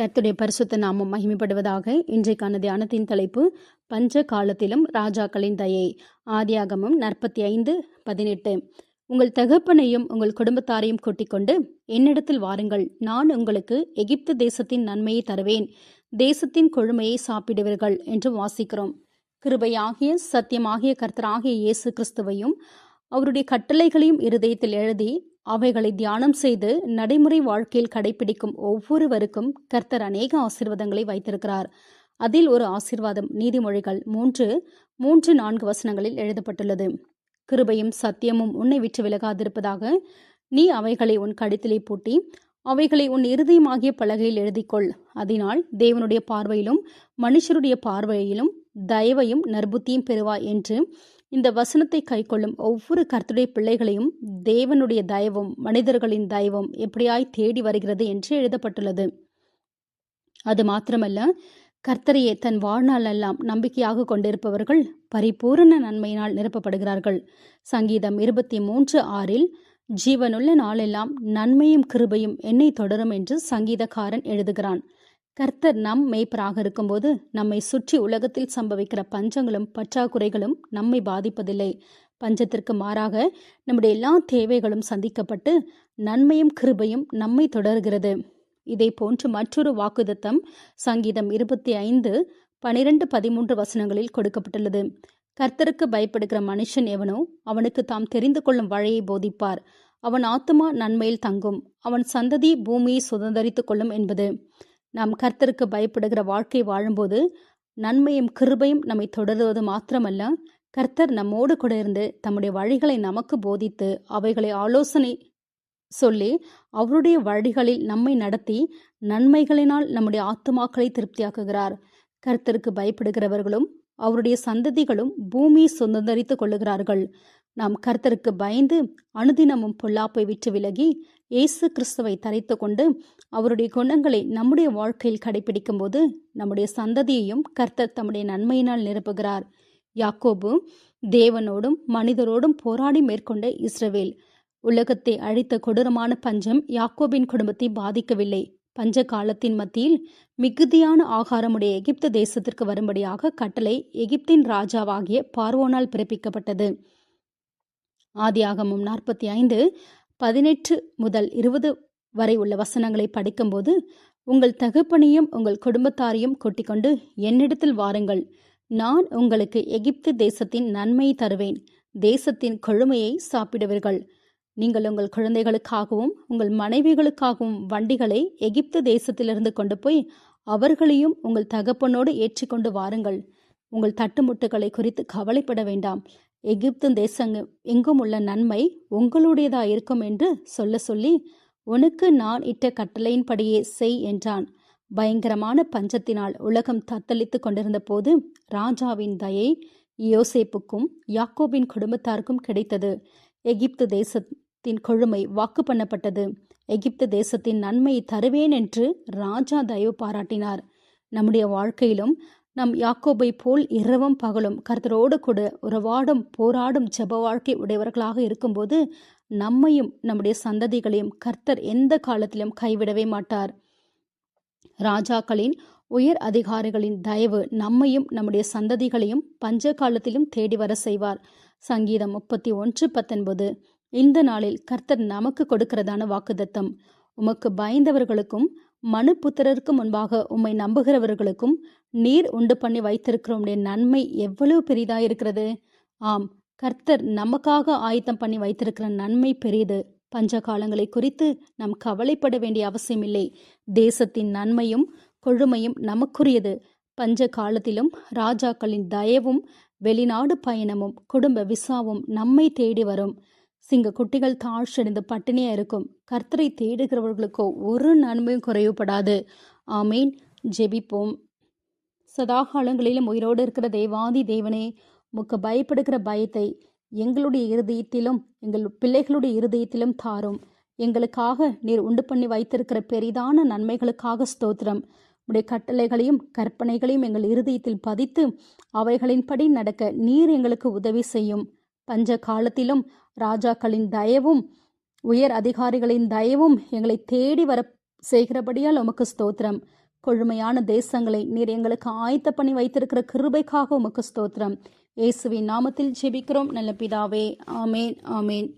கர்த்துடைய பரிசுத்த நாமம் மகிமைப்படுவதாக இன்றைக்கான தியானத்தின் தலைப்பு பஞ்ச காலத்திலும் ராஜாக்களின் தயை. ஆதியாகமம் நாற்பத்தி ஐந்து பதினெட்டு. உங்கள் தகப்பனையும் உங்கள் குடும்பத்தாரையும் கூட்டிக் கொண்டு என்னிடத்தில் வாருங்கள். நான் உங்களுக்கு எகிப்து தேசத்தின் நன்மையை தருவேன். தேசத்தின் கொழுமையை சாப்பிடுவீர்கள் என்று வாசிக்கிறோம். கிருபையாகிய சத்தியமாகிய கர்த்தராகிய இயேசு கிறிஸ்துவையும் அவருடைய கட்டளைகளையும் இருதயத்தில் எழுதி அவைகளை தியானம் செய்து நடைமுறை வாழ்க்கையில் கடைபிடிக்கும் ஒவ்வொருவருக்கும் கர்த்தர் அநேக ஆசீர்வாதங்களை வைத்திருக்கிறார். அதில் ஒரு ஆசீர்வாதம் நீதிமொழிகள் மூன்று மூன்று நான்கு வசனங்களில் எழுதப்பட்டுள்ளது. கிருபையும் சத்தியமும் உன்னை விட்டு விலகாதிருப்பதாக. நீ அவைகளை உன் கடித்திலே பூட்டி அவைகளை உன் இருதயமாகிய பலகையில் எழுதிக்கொள். அதனால் தேவனுடைய பார்வையிலும் மனுஷருடைய பார்வையிலும் தயவையும் நற்புத்தியும் பெறுவாய் என்று இந்த வசனத்தை கைக்கொள்ளும் ஒவ்வொரு கர்த்துடைய பிள்ளைகளையும் தேவனுடைய தயவும் மனிதர்களின் தயவும் எப்படியாய் தேடி வருகிறது என்று எழுதப்பட்டுள்ளது. அது மாத்திரமல்ல கர்த்தரையே தன் வாழ்நாளெல்லாம் நம்பிக்கையாக கொண்டிருப்பவர்கள் பரிபூரண நன்மையினால் நிரப்பப்படுகிறார்கள். சங்கீதம் இருபத்தி மூன்று ஆறில் ஜீவனுள்ள நாளெல்லாம் நன்மையும் கிருபையும் என்னை தொடரும் என்று சங்கீதக்காரன் எழுதுகிறான். கர்த்தர் நம் மேய்ப்பராக இருக்கும்போது நம்மை சுற்றி உலகத்தில் சம்பவிக்கிற பஞ்சங்களும் பற்றாக்குறைகளும் நம்மை பாதிப்பதில்லை. பஞ்சத்திற்கு மாறாக நம்முடைய எல்லா தேவைகளும் சந்திக்கப்பட்டு நன்மையும் கிருபையும் நம்மை தொடர்கிறது. இதை போன்று மற்றொரு வாக்குதத்தம் சங்கீதம் இருபத்தி ஐந்து பனிரெண்டு பதிமூன்று வசனங்களில் கொடுக்கப்பட்டுள்ளது. கர்த்தருக்கு பயப்படுகிற மனுஷன் எவனோ அவனுக்கு தாம் தெரிந்து கொள்ளும் வழியை போதிப்பார். அவன் ஆத்துமா நன்மையில் தங்கும். அவன் சந்ததி பூமியை சுதந்திரித்துக் கொள்ளும் என்பது. நாம் கர்த்தருக்கு பயப்படுகிற வாழ்க்கை வாழும்போது நன்மையும் கிருபையும் நம்மை தொடருவது மாத்திரமல்ல. கர்த்தர் நம்மோடு கூட இருந்து தம்முடைய வழிகளை நமக்கு போதித்து அவைகளை ஆலோசனை சொல்லி அவருடைய வழிகளில் நம்மை நடத்தி நன்மைகளினால் நம்முடைய ஆத்துமாக்களை திருப்தியாக்குகிறார். கர்த்தருக்கு பயப்படுகிறவர்களும் அவருடைய சந்ததிகளும் பூமியை சுதந்திரித்துக் கொள்ளுகிறார்கள். நாம் கர்த்தருக்கு பயந்து அனுதினமும் பொல்லாப்பை விட்டு விலகி இயேசு கிறிஸ்துவை தரைத்து கொண்டு அவருடைய குணங்களை நம்முடைய வாழ்க்கையில் கடைபிடிக்கும் போது நம்முடைய சந்ததியையும் கர்த்தர் தம்முடைய நன்மையினால் நிரப்புகிறார். யாக்கோபு தேவனோடும் மனிதரோடும் போராடி மேற்கொண்ட இஸ்ரவேல். உலகத்தை அழித்த கொடூரமான பஞ்சம் யாக்கோபின் குடும்பத்தை பாதிக்கவில்லை. பஞ்ச காலத்தின் மத்தியில் மிகுதியான ஆகாரமுடைய எகிப்து தேசத்திற்கு வரும்படியாக கட்டளை எகிப்தின் ராஜாவாகிய பார்வோனால் பிறப்பிக்கப்பட்டது. ஆதியாகமும் நாற்பத்தி ஐந்து பதினெட்டு முதல் இருபது வரை உள்ள வசனங்களை படிக்கும்போது உங்கள் தகப்பனையும் உங்கள் குடும்பத்தாரையும் கொட்டிக்கொண்டு என்னிடத்தில் வாருங்கள். நான் உங்களுக்கு எகிப்து தேசத்தின் நன்மை தருவேன். தேசத்தின் கொழுமையை சாப்பிடுவீர்கள். நீங்கள் உங்கள் குழந்தைகளுக்காகவும் உங்கள் மனைவிகளுக்காகவும் வண்டிகளை எகிப்து தேசத்திலிருந்து கொண்டு போய் அவர்களையும் உங்கள் தகப்பனோடு ஏற்றிக்கொண்டு வாருங்கள். உங்கள் தட்டுமுட்டுகளை குறித்து கவலைப்பட வேண்டாம். எகிப்து தேசங்க எங்கும் உள்ள நன்மை உங்களுடையதா இருக்கும் என்று சொல்ல சொல்லி உனக்கு நான் இட்ட கட்டளையின்படியே செய் என்றான். பயங்கரமான பஞ்சத்தினால் உலகம் தத்தளித்து கொண்டிருந்த போது ராஜாவின் தயை யோசேப்புக்கும் யாக்கோபின் குடும்பத்தாருக்கும் கிடைத்தது. எகிப்து தேசத்தின் கொழுமை வாக்கு பண்ணப்பட்டது. எகிப்து தேசத்தின் நன்மையை தருவேன் என்று ராஜா தயவு பாராட்டினார். நம்முடைய வாழ்க்கையிலும் நம் யாக்கோபை போல் இரவும் பகலும் கர்த்தரோடு கூட உறவாடும் போராடும் ஜெப வாழ்க்கை உடையவர்களாக இருக்கும்போது நம்மையும் நம்முடைய சந்ததிகளையும் கர்த்தர் எந்த காலத்திலும் கைவிடவே மாட்டார். ராஜாக்களின் உயர் அதிகாரிகளின் தயவு நம்மையும் நம்முடைய சந்ததிகளையும் பஞ்ச காலத்திலும் தேடி வர செய்வார். சங்கீதம் முப்பத்தி ஒன்று பத்தொன்பது. இந்த நாளில் கர்த்தர் நமக்கு கொடுக்கிறதான வாக்குதத்தம் உமக்கு பயந்தவர்களுக்கும் மனுபுத்திரருக்கு முன்பாக உம்மை நம்புகிறவர்களுக்கும் நீர் உண்டு பண்ணி வைத்திருக்கிறோனுடைய நன்மை எவ்வளவு பெரிதாயிருக்கிறது? ஆம் கர்த்தர் நமக்காக ஆயத்தம் பண்ணி வைத்திருக்கிற நன்மை பெரியது. பஞ்ச காலங்களை குறித்து நாம் கவலைப்பட வேண்டிய அவசியமில்லை. தேசத்தின் நன்மையும் கொழுமையும் நமக்குரியது. பஞ்ச காலத்திலும் ராஜாக்களின் தயவும் வெளிநாடு பயணமும் குடும்ப விசாவும் நம்மை தேடி வரும். சிங்க குட்டிகள் தாழ்ச்சடைந்து பட்டினியா இருக்கும். கர்த்தரை தேடுகிறவர்களுக்கோ ஒரு நன்மையும் குறைவுபடாது. ஆமீன். ஜெபிப்போம். சதாகாலங்களிலும் உயிரோடு இருக்கிற தேவாதி தேவனே உமக்கு பயப்படுகிற பயத்தை எங்களுடைய இருதயத்திலும் எங்கள் பிள்ளைகளுடைய இருதயத்திலும் தாரும். எங்களுக்காக நீர் உண்டு பண்ணி வைத்திருக்கிற பெரிதான நன்மைகளுக்காக ஸ்தோத்திரம். உடைய கட்டளைகளையும் கற்பனைகளையும் எங்கள் இருதயத்தில் பதித்து அவைகளின்படி நடக்க நீர் எங்களுக்கு உதவி செய்யும். பஞ்ச காலத்திலும் ராஜாக்களின் தயவும் உயர் அதிகாரிகளின் தயவும் எங்களை தேடி வர செய்கிறபடியால் உமக்கு ஸ்தோத்திரம். கொழுமையான தேசங்களை நீர் எங்களுக்கு ஆயத்த பண்ணி வைத்திருக்கிற கிருபைக்காக உமக்கு ஸ்தோத்திரம். இயேசுவின் நாமத்தில் ஜெபிக்கிறோம். நல்ல பிதாவே ஆமேன் ஆமேன்.